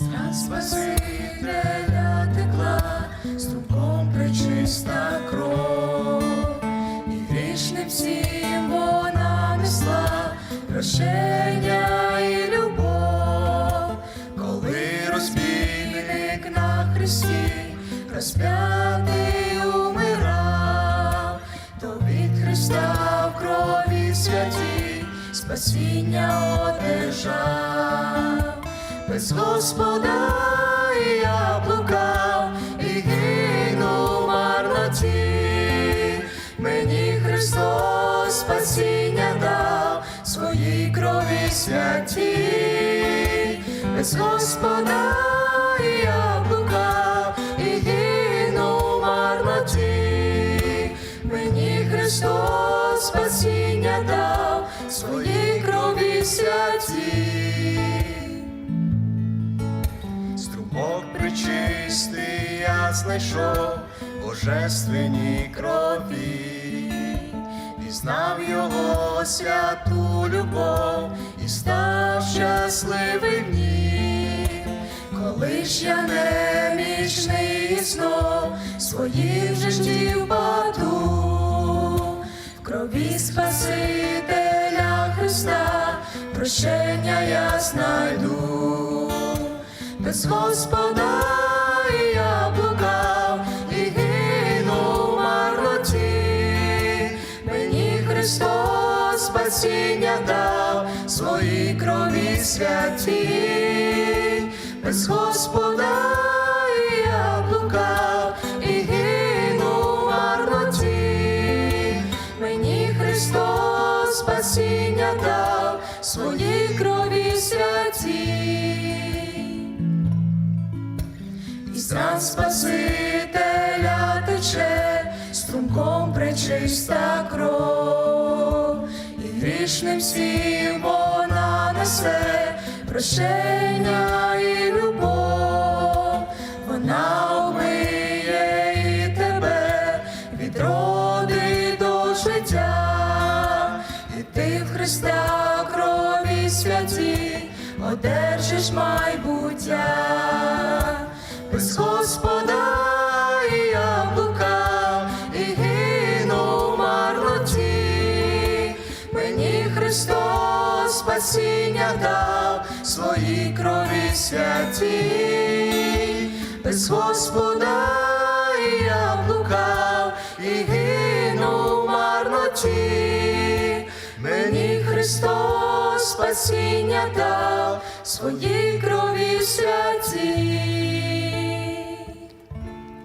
Спасителя текла, струмком причиста кров, і грішним всім вона несла прощення і любов, коли розбійник на хресті розп'ятий умирав, то від Христа в крові святій спасіння одержав. Без Господа я блукав і гину марноті. Мені Христос спасіння дав своїй крові святій. Без Господа я блукав і гину в марноті. Мені Христос спасіння дав своїй крові святій. Причистий я знайшов божественній крові, пізнав його святу любов і став щасливий в ній. Коли ж я немічний знов своїх же ждів в крові Спасителя Христа прощення я знайду без Господа я блукав і гину в марноті. Мені Христос спасіння дав свої крові святі. Без Господа я блукав і гину в марноті. Мені Христос спасіння дав свої крові святі. Із ран Спасителя тече струмком пречиста кров, і грішним всім вона несе прощення і любов, вона омиє і тебе від роди до життя, і ти в Христа крові святі одержиш майбуття без Господа я блукав і гину в марноті. Мені Христос спасіння дав свої крові святі. Без Господа я блукав і гину в марноті. Мені Христос спасіння дав свої крові святі.